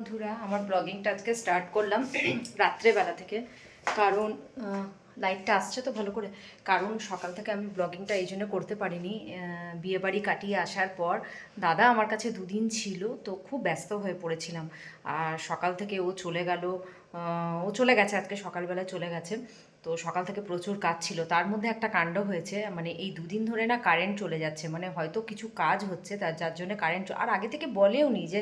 বন্ধুরা, আমার ব্লগিংটা আজকে স্টার্ট করলাম রাত্রেবেলা থেকে। কারণ লাইটটা আসছে তো ভালো করে। কারণ সকাল থেকে আমি ব্লগিংটা এই জন্য করতে পারিনি। বিয়েবাড়ি কাটিয়ে আসার পর দাদা আমার কাছে দুদিন ছিল, তো খুব ব্যস্ত হয়ে পড়েছিলাম। আর সকাল থেকে ও চলে গেল ও চলে গেছে, আজকে সকালবেলা চলে গেছে। তো সকাল থেকে প্রচুর কাজ ছিল। তার মধ্যে একটা কাণ্ড হয়েছে মানে এই দুদিন ধরে না কারেন্ট চলে যাচ্ছে মানে হয়তো কিছু কাজ হচ্ছে তার, যার জন্য কারেন্ট আর আগে থেকে বলেও নি যে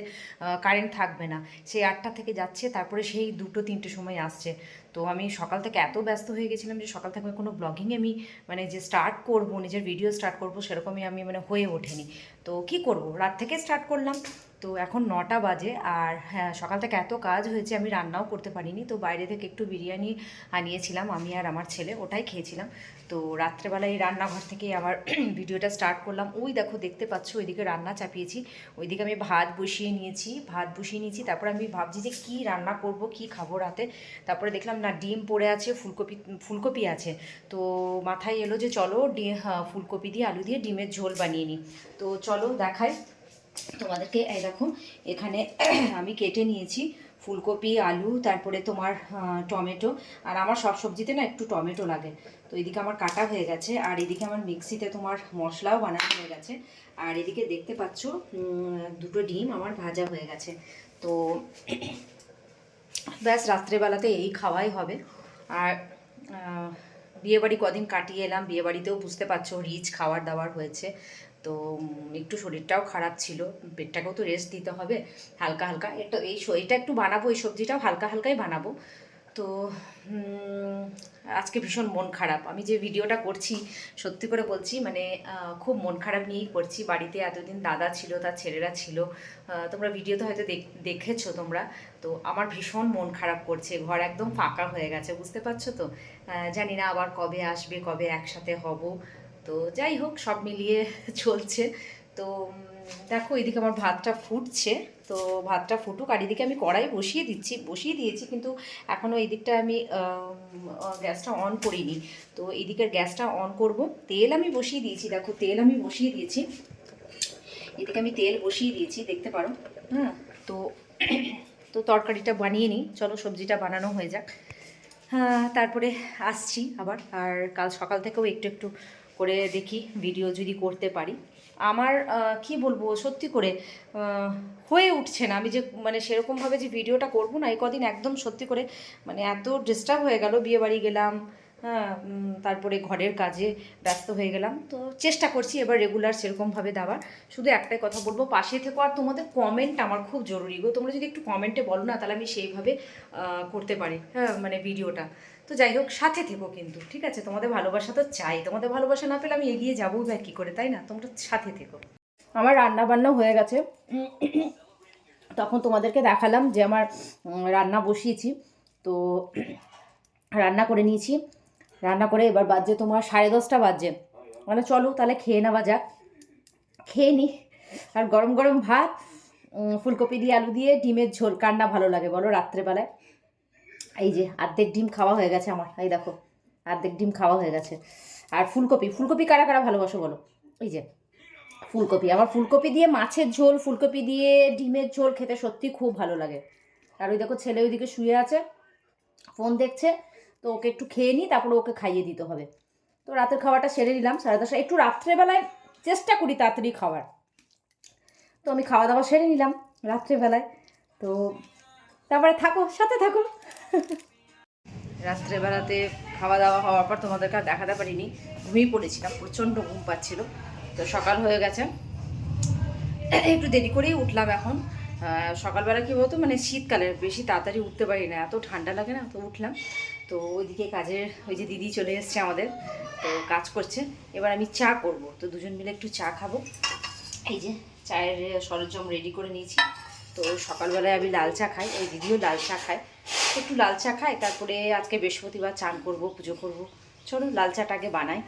কারেন্ট থাকবে না। সেই আটটা থেকে যাচ্ছে, তারপরে সেই দুটো তিনটে সময় আসছে। তো আমি সকাল থেকে এত ব্যস্ত হয়ে গেছিলাম যে, সকাল থেকে কোনো ব্লগিং আমি মানে যে স্টার্ট করব, নিজের ভিডিও স্টার্ট করব, সেরকমই আমি মানে হয়ে ওঠেনি। তো কি করব? রাত থেকে স্টার্ট করলাম। তো এখন নটা বাজে আর হ্যাঁ সকাল থেকে এত কাজ হয়েছে আমি রান্নাও করতে পারিনি। তো বাইরে থেকে একটু বিরিয়ানি আনিয়েছিলাম আমি আর আমার ছেলে ওটাই খেয়েছিলাম। তো রাত্রেবেলায় রান্নাঘর থেকে আবার ভিডিওটা স্টার্ট করলাম। ওই দেখো দেখতে পাচ্ছ ওইদিকে রান্না চাপিয়েছি ওইদিকে আমি ভাত বসিয়ে নিয়েছি ভাত বসিয়ে নিয়েছি তারপর আমি ভাবছি যে কী রান্না করব কি খাব রাতে। তারপরে দেখলাম না ডিম পড়ে আছে ফুলকপি ফুলকপি আছে। তো মাথায় এলো যে চলো হ্যাঁ, ফুলকপি দিয়ে আলু দিয়ে ডিমের ঝোল বানিয়ে নিই। তো চলো দেখাই। তোমাদেরকে, এই দেখো, এখানে আমি কেটে নিয়েছি ফুলকপি, আলু, তারপরে তোমার টমেটো, আর আমার সব সবজিতে না একটু টমেটো লাগে। তো এদিকে আমার কাটা হয়ে গেছে, আর এদিকে আমার মিক্সিতে তোমার মশলাও বানানো হয়ে গেছে। আর এদিকে দেখতে পাচ্ছ দুটো ডিম আমার ভাজা হয়ে গেছে। তো ব্যাস, রাত্রেবেলাতে এই খাওয়াই হবে। আর বিয়েবাড়ি কদিন কাটিয়ে এলাম, বিয়েবাড়িতেও বুঝতে পারছ, রিচ খাওয়ার দাওয়ার হয়েছে। তো একটু শরীরটাও খারাপ ছিল, পেটটাকেও তো রেস্ট দিতে হবে, হালকা হালকা। এটা এই এটা একটু বানাবো, এই সবজিটাও হালকা হালকাই বানাবো। তো আজকে ভীষণ মন খারাপ। আমি যে ভিডিওটা করছি, সত্যি করে বলছি মানে খুব মন খারাপ নিয়েই করছি। বাড়িতে এতদিন দাদা ছিল, তার ছেলেরা ছিল তোমরা ভিডিওতে হয়তো দেখ- দেখেছ তোমরা। তো, আমার ভীষণ মন খারাপ করছে, ঘর একদম ফাঁকা হয়ে গেছে, বুঝতে পারছ তো? জানি না আবার কবে আসবে, কবে একসাথে হব। তো যাই হোক, সব মিলিয়ে চলছে। তো দেখো এদিকে আমার ভাতটা ফুটছে। তো ভাতটা ফুটুক, আর এদিকে আমি কড়াই বসিয়ে দিচ্ছি, বসিয়ে দিয়েছি, কিন্তু এখনও এই দিকটা আমি গ্যাসটা অন করিনি। তো এদিকের গ্যাসটা অন করব। তেল আমি বসিয়ে দিয়েছি, দেখো তেল আমি বসিয়ে দিয়েছি। এদিকে আমি তেল বসিয়ে দিয়েছি, দেখতে পারো। হ্যাঁ তো তো তরকারিটা বানিয়ে নিই। চলো সবজিটা বানানো হয়ে যাক। হ্যাঁ তারপরে আসছি আবার। আর কাল সকাল থেকেও একটু একটু করে দেখি ভিডিও যদি করতে পারি। আমার কি বলব, সত্যি করে হয়ে উঠছে না। আমি যে মানে সেরকমভাবে যে ভিডিওটা করব না, এই কদিন একদম সত্যি করে মানে এত ডিস্টার্ব হয়ে গেল, বিয়ে বাড়ি গেলাম হ্যাঁ তারপরে ঘরের কাজে ব্যস্ত হয়ে গেলাম। তো চেষ্টা করছি এবার রেগুলার সেরকমভাবে দেওয়ার। শুধু একটাই কথা বলব, পাশে থেকো আর তোমাদের কমেন্ট আমার খুব জরুরি। গো, তোমরা যদি একটু কমেন্টে বলো না, তাহলে আমি সেইভাবে করতে পারি হ্যাঁ মানে ভিডিওটা তো যাই হোক, সাথে থেকো কিন্তু, ঠিক আছে? তোমাদের ভালোবাসা তো চাই। তোমাদের ভালোবাসা না পেলে আমি এগিয়ে যাব বা কী করে, তাই না? তোমরা সাথে থেকো। আমার রান্না বান্না হয়ে গেছে। তখন তোমাদেরকে দেখালাম যে আমার রান্না বসিয়েছি। তো রান্না করে নিয়েছি। রান্না করে এবার বাজছে তোমার সাড়ে দশটা বাজছে। মানে চলো তাহলে খেয়ে নেওয়া যাক। খেয়ে নি। আর গরম গরম ভাত ফুলকপি দিয়ে, আলু দিয়ে, ডিমের ঝোল। কান্না ভালো লাগে বলো রাত্রেবেলায়? এই যে অর্ধেক ডিম খাওয়া হয়ে গেছে আমার, এই দেখো অর্ধেক ডিম খাওয়া হয়ে গেছে। আর ফুলকপি ফুলকপি কারা কারা ভালোবাসো বলো? এই যে ফুলকপি, আমার ফুলকপি দিয়ে মাছের ঝোল, ফুলকপি দিয়ে ডিমের ঝোল খেতে সত্যি খুব ভালো লাগে। আর ওই দেখো ছেলে ওইদিকে শুয়ে আছে, ফোন দেখছে, তো ওকে একটু খেয়ে নিই, তারপরে ওকে খাইয়ে দিতে হবে। তো রাতের খাবারটা সেরে নিলাম, সাড়ে দশটা, একটু রাত্রেবেলায় চেষ্টা করি তাড়াতাড়ি খাওয়ার। তো আমি খাওয়া দাওয়া সেরে নিলাম রাত্রেবেলায়। তো তারপরে থাকো, সাথে থাকো। রাত্রেবেলাতে খাওয়া দাওয়া হওয়ার পর তোমাদেরকে আর দেখাতে পারিনি। ঘুমিয়ে পড়েছিলাম, প্রচণ্ড ঘুম পাচ্ছিল। তো সকাল হয়ে গেছে। একটু দেরি করেই উঠলাম এখন। সকালবেলা কী বলতো মানে শীতকালে বেশি তাড়াতাড়ি উঠতে পারি না, এত ঠান্ডা লাগে না, তো উঠলাম। তো ওইদিকে কাজের ওই যে দিদি চলে এসছে আমাদের, তো কাজ করছে। এবার আমি চা করব, তো দুজন মিলে একটু চা খাব। এই যে চায়ের সরঞ্জাম রেডি করে নিয়েছি। তো সকালবেলায় আমি লাল চা খাই ওই দিদিও লাল চা খায়। একটু লাল চা খাই, তারপরে আজকে বৃহস্পতিবার চান করব, পুজো করব। চলো, লাল চাটা আগে বানাই।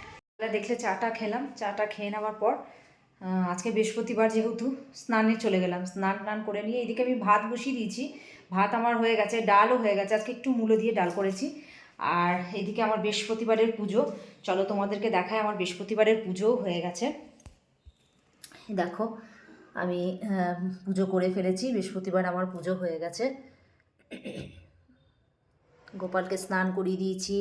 দেখলে চাটা খেলাম। চাটা খেয়ে নেওয়ার পর আজকে বৃহস্পতিবার যেহেতু স্নানে চলে গেলাম। স্নান টান করে নিয়ে এদিকে আমি ভাত বসিয়ে দিয়েছি। ভাত আমার হয়ে গেছে, ডালও হয়ে গেছে। আজকে একটু মূলো দিয়ে ডাল করেছি। আর এদিকে আমার বৃহস্পতিবারের পুজো। চলো, তোমাদেরকে দেখায় আমার বৃহস্পতিবারের পুজোও হয়ে গেছে। দেখো, আমি পুজো করে ফেলেছি। বৃহস্পতিবার আমার পুজো হয়ে গেছে। গোপালকে স্নান করিয়ে দিয়েছি,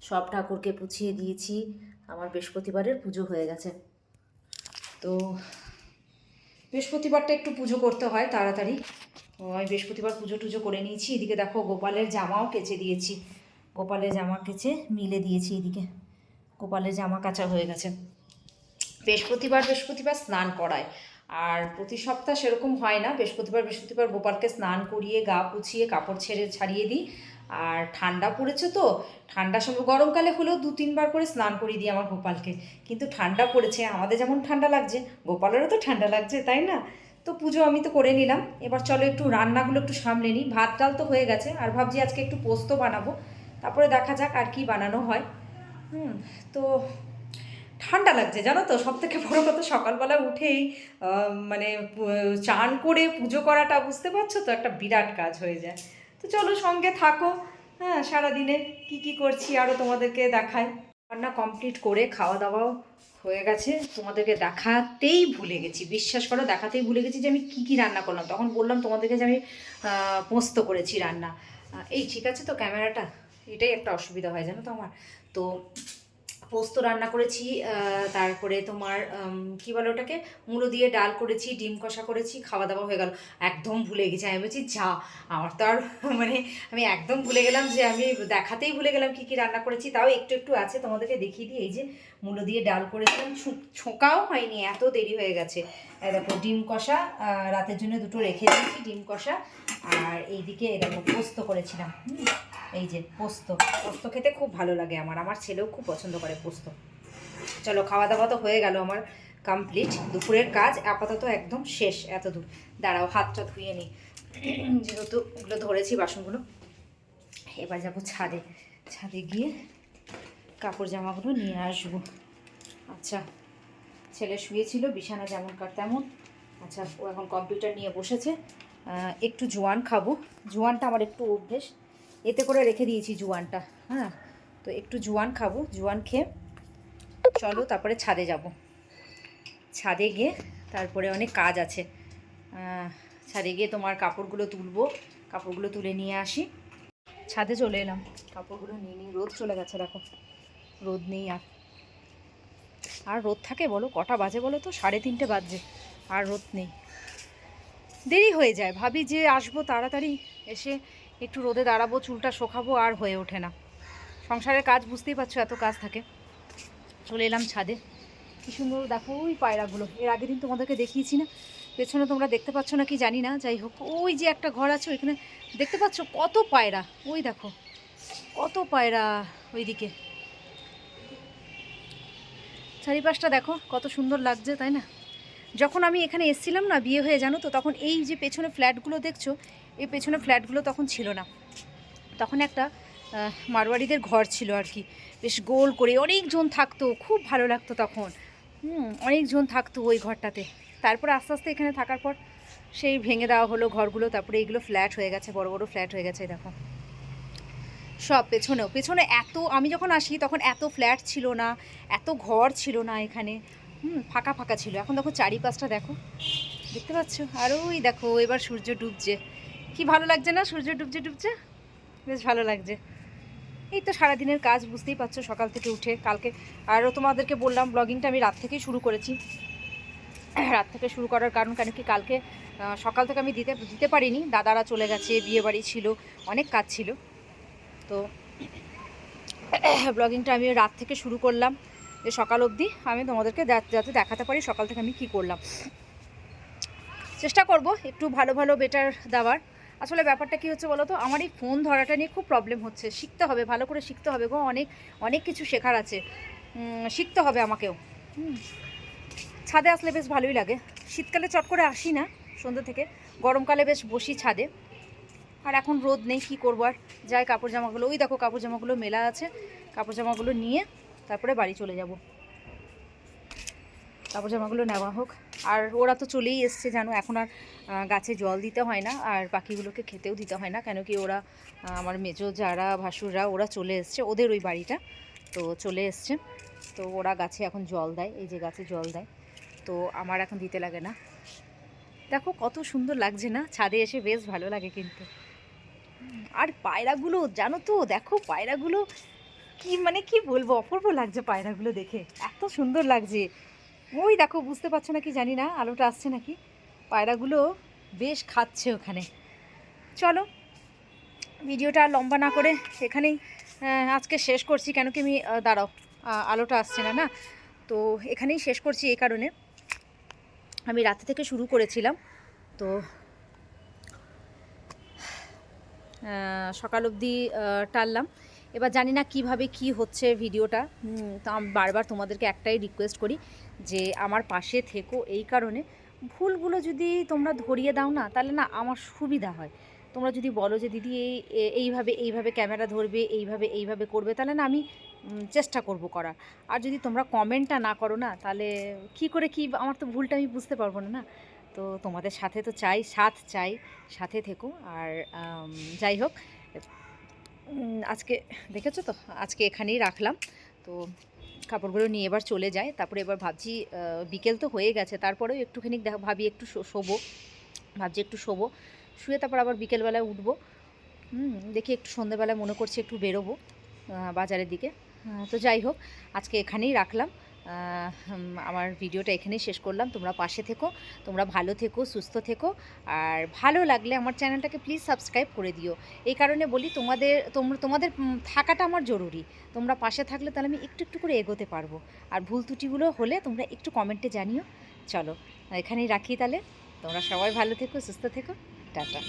সব ঠাকুরকে পুছিয়ে দিয়েছি। আমার বৃহস্পতিবারের পুজো হয়ে গেছে। তো বৃহস্পতিবারটা একটু পুজো করতে হয় তাড়াতাড়ি। আমি বৃহস্পতিবার পুজো টুজো করে নিয়েছি। এদিকে দেখো গোপালের জামাও কেচে দিয়েছি। গোপালের জামা কেচে মিলে দিয়েছি এদিকে। গোপালের জামা কাচা হয়ে গেছে। বৃহস্পতিবার বৃহস্পতিবার স্নান করায়। আর প্রতি সপ্তাহ সেরকম হয় না। বৃহস্পতিবার বৃহস্পতিবার গোপালকে স্নান করিয়ে গা পুছিয়ে কাপড় ছেড়ে ছাড়িয়ে দিই। আর ঠান্ডা পড়েছে তো ঠান্ডার সময় গরমকালে হলেও দু তিনবার করে স্নান করিয়ে দিই আমার গোপালকে। কিন্তু ঠান্ডা পড়েছে, আমাদের যেমন ঠান্ডা লাগছে, গোপালেরও তো ঠান্ডা লাগছে, তাই না? তো পুজো আমি তো করে নিলাম, এবার চলো একটু রান্নাগুলো একটু সামলে নিই। ভাত ডাল তো হয়ে গেছে, আর ভাবছি আজকে একটু পোস্ত বানাবো। তারপরে দেখা যাক আর কি বানানো হয়। হুম, তো ঠান্ডা লাগছে, জানো তো? সব থেকে বড় কথা, সকালবেলা উঠেই মানে চান করে পুজো করাটা, বুঝতে পারছ তো? একটা বিরাট কাজ হয়ে যায়। তো চলো সঙ্গে থাকো। হ্যাঁ সারাদিনে কি কি করছি আরও তোমাদেরকে দেখাই। রান্না কমপ্লিট করে খাওয়া দাওয়াও হয়ে গেছে। তোমাদেরকে দেখাতেই ভুলে গেছি। বিশ্বাস করো, দেখাতেই ভুলে গেছি যে আমি কি কি রান্না করলাম। তখন বললাম তোমাদেরকে যে আমি পোস্ত করেছি রান্না। এই ঠিক আছে তো ক্যামেরাটা? এটাই একটা অসুবিধা হয় জানো তো আমার। তো পোস্ত রান্না করেছি তারপরে তোমার কি বলে ওটাকে? মুলো দিয়ে ডাল করেছি ডিম কষা করেছি খাওয়া দাওয়া হয়ে গেল। একদম ভুলে গেছি আমি বলছি যা আমার তো আর মানে আমি একদম ভুলে গেলাম যে আমি দেখাতেই ভুলে গেলাম কি কি রান্না করেছি। তাও একটু একটু আছে তোমাদেরকে দেখিয়ে দিই এই যে মুলো দিয়ে ডাল করেছিলাম ছোঁকাও হয়নি এত দেরি হয়ে গেছে। দেখো ডিম কষা রাতের জন্য দুটো রেখে দিয়েছি ডিম কষা আর এইদিকে এই দেখো পোস্ত করেছিলাম হুম, এই যে পোস্ত পোস্ত খেতে খুব ভালো লাগে আমার। আমার ছেলেও খুব পছন্দ করে পোস্ত। চলো খাওয়া দাওয়া তো হয়ে গেল আমার কমপ্লিট দুপুরের কাজ আপাতত একদম শেষ এত দূর দাঁড়াও, হাতটা ধুয়ে নিই। যেহেতু ওগুলো ধরেছি বাসনগুলো, এবার যাব ছাদে। ছাদে গিয়ে কাপড় জামাগুলো নিয়ে আসব। আচ্ছা ছেলে শুয়েছিল, বিছানা যেমন কার তেমন। আচ্ছা ও এখন কম্পিউটার নিয়ে বসেছে। একটু জোয়ান খাব। জোয়ানটা আমার একটু অভ্যেস। এতে করে রেখে দিয়েছি জোয়ানটা হ্যাঁ। তো একটু জোয়ান খাব, জোয়ান খেয়ে চলো তারপরে ছাদে যাব। ছাদে গিয়ে তারপরে অনেক কাজ আছে। ছাদে গিয়ে তোমার কাপড়গুলো তুলবো, কাপড়গুলো তুলে নিয়ে আসি। ছাদে চলে এলাম, কাপড়গুলো নিয়ে নিই রোদ চলে গেছে, দেখো। রোদ নেই আর। আর রোদ থাকে বলো, কটা বাজে বলো তো? সাড়ে তিনটে বাজছে, আর রোদ নেই। দেরি হয়ে যায়, ভাবি যে আসব তাড়াতাড়ি এসে একটু রোদে দাঁড়াবো, চুলটা শোকাবো, আর হয়ে ওঠে না। সংসারের কাজ বুঝতেই পারছ এত কাজ থাকে। চলে এলাম ছাদে। কি সুন্দর, দেখো ওই পায়রাগুলো। এর আগের দিন তোমাদেরকে দেখিয়েছি না? পেছনে তোমরা দেখতে পাচ্ছ না কি জানি না, যাই হোক। ওই যে একটা ঘর আছে ওইখানে, দেখতে পাচ্ছ কত পায়রা? ওই দেখো, কত পায়রা ওইদিকে। চারিপাশটা দেখো, কত সুন্দর লাগছে, তাই না? যখন আমি এখানে এসেছিলাম না, বিয়ে হয়ে জানো তো, তখন এই যে পেছনে ফ্ল্যাটগুলো দেখছ এই পেছনে ফ্ল্যাটগুলো তখন ছিল না। তখন একটা আহ, মারোয়াড়িদের ঘর ছিল আর কি। বেশ গোল করে অনেকজন থাকতো খুব ভালো লাগতো তখন। অনেকজন থাকতো ওই ঘরটাতে। তারপর আস্তে আস্তে এখানে থাকার পর সেই ভেঙে দেওয়া হলো ঘরগুলো তারপরে এইগুলো ফ্ল্যাট হয়ে গেছে বড় বড় ফ্ল্যাট হয়ে গেছে দেখো। সব পেছনেও পেছনে এত আমি যখন আসি তখন এত ফ্ল্যাট ছিল না এত ঘর ছিল না এখানে। হুম ফাঁকা ফাঁকা ছিল। এখন দেখো চারিপাশটা দেখো। দেখতে পাচ্ছ? আর ওই দেখো এবার সূর্য ডুবছে। কি ভালো লাগছে না? সূর্য ডুবছে ডুবছে? বেশ ভালো লাগছে। এই তো সারাদিনের কাজ, বুঝতেই পারছ, সকাল থেকে উঠে কালকে। আরও তোমাদেরকে বললাম ব্লগিংটা আমি রাত থেকেই শুরু করেছি। রাত থেকে শুরু করার কারণ কেন কি, কালকে সকাল থেকে আমি দিতে দিতে পারিনি। দাদারা চলে গেছে বিয়ে বাড়ি ছিল, অনেক কাজ ছিল। তো ব্লগিংটা আমি রাত থেকে শুরু করলাম, যে সকাল অবধি আমি তোমাদেরকে যাতে দেখাতে পারি সকাল থেকে আমি কি করলাম। চেষ্টা করব একটু ভালো ভালো বেটার দেওয়ার। আসলে ব্যাপারটা কি হচ্ছে বলো তো আমার এই ফোন ধরাটা নিয়ে খুব প্রবলেম হচ্ছে। শিখতে হবে, ভালো করে শিখতে হবে গো। অনেক অনেক কিছু শেখার আছে। শিখতে হবে আমাকেও। ছাদে আসলে বেশ ভালোই লাগে। শীতকালে চট করে আসি না সন্ধ্যে থেকে। গরমকালে বেশ বসি ছাদে। আর এখন রোদ নেই, কি করব আর? যাই কাপড় জামাগুলো, ওই দেখো কাপড় জামাগুলো মেলা আছে। কাপড় জামাগুলো নিয়ে তারপরে বাড়ি চলে যাব। কাপড় জামাগুলো নেওয়া হোক। আর ওরা তো চলেই এসছে জানো, এখন আর গাছে জল দিতে হয় না, আর পাখিগুলোকে খেতেও দিতে হয় না, কেন কি ওরা আমার মেজো যারা, ভাসুররা, ওরা চলে এসছে, ওদের ওই বাড়িটা। তো চলে এসছে, তো ওরা গাছে এখন জল দেয়, এই যে গাছে জল দেয়। তো আমার এখন দিতে লাগে না। দেখো কত সুন্দর লাগছে না, ছাদে এসে বেশ ভালো লাগে কিন্তু। আর পায়রাগুলো, জানো তো, দেখো পায়রাগুলো, কি মানে কি বলব, অপূর্ব লাগছে পায়রাগুলো দেখে, এত সুন্দর লাগছে। ওই দেখো, বুঝতে পারছ নাকি? জানি না, আলোটা আসছে নাকি? পায়রাগুলো বেশ খাচ্ছে ওখানে। চলো, ভিডিওটা লম্বা না করে এখানেই আজকে শেষ করছি, কেন কি আমি দাঁড়াও আলোটা আসছে না না? তো এখানেই শেষ করছি এই কারণে। আমি রাতে থেকে শুরু করেছিলাম, তো সকাল অবধি টানলাম। এবার জানি না কীভাবে কি হচ্ছে ভিডিওটা। তো আমি বারবার তোমাদেরকে একটাই রিকোয়েস্ট করি যে আমার পাশে থেকো এই কারণে, ভুলগুলো যদি তোমরা ধরিয়ে দাও না, তাহলে না আমার সুবিধা হয়। তোমরা যদি বলো যে, দিদি, এই এইভাবে এইভাবে ক্যামেরা ধরবে, এইভাবে এইভাবে করবে তাহলে না আমি চেষ্টা করব করার। আর যদি তোমরা কমেন্টটা না করো না, তাহলে কি করে কি, আমার তো ভুলটা আমি বুঝতে পারব না না? তো তোমাদের সাথে তো চাই, সাথ চাই, সাথে থেকো। আর যাই হোক আজকে, দেখেছ তো? আজকে এখানেই রাখলাম। তো কাপড়গুলো নিয়ে এবার চলে যায়। তারপরে এবার ভাবছি বিকেল তো হয়ে গেছে, তারপরেও একটুখানি দেখ- ভাবি একটু শোবো। ভাবছি একটু শোবো। শুয়ে তারপর আবার বিকেলবেলায় উঠবো। দেখি একটু সন্ধেবেলায় মনে করছি একটু বেরোবো বাজারের দিকে। তো যাই হোক, আজকে এখানেই রাখলাম। আমার ভিডিওটা এখানেই শেষ করলাম। তোমরা পাশে থেকো, তোমরা ভালো থেকো, সুস্থ থেকো। আর ভালো লাগলে আমার চ্যানেলটাকে প্লিজ সাবস্ক্রাইব করে দিও। এই কারণে বলি, তোমাদের তোমরা তোমাদের থাকাটা আমার জরুরি। তোমরা পাশে থাকলে তাহলে আমি একটু একটু করে এগোতে পারব। আর ভুল ত্রুটিগুলো হলে তোমরা একটু কমেন্টে জানিও। চলো, এখানেই রাখি তাহলে। তোমরা সবাই ভালো থেকো, সুস্থ থেকো। টাটা।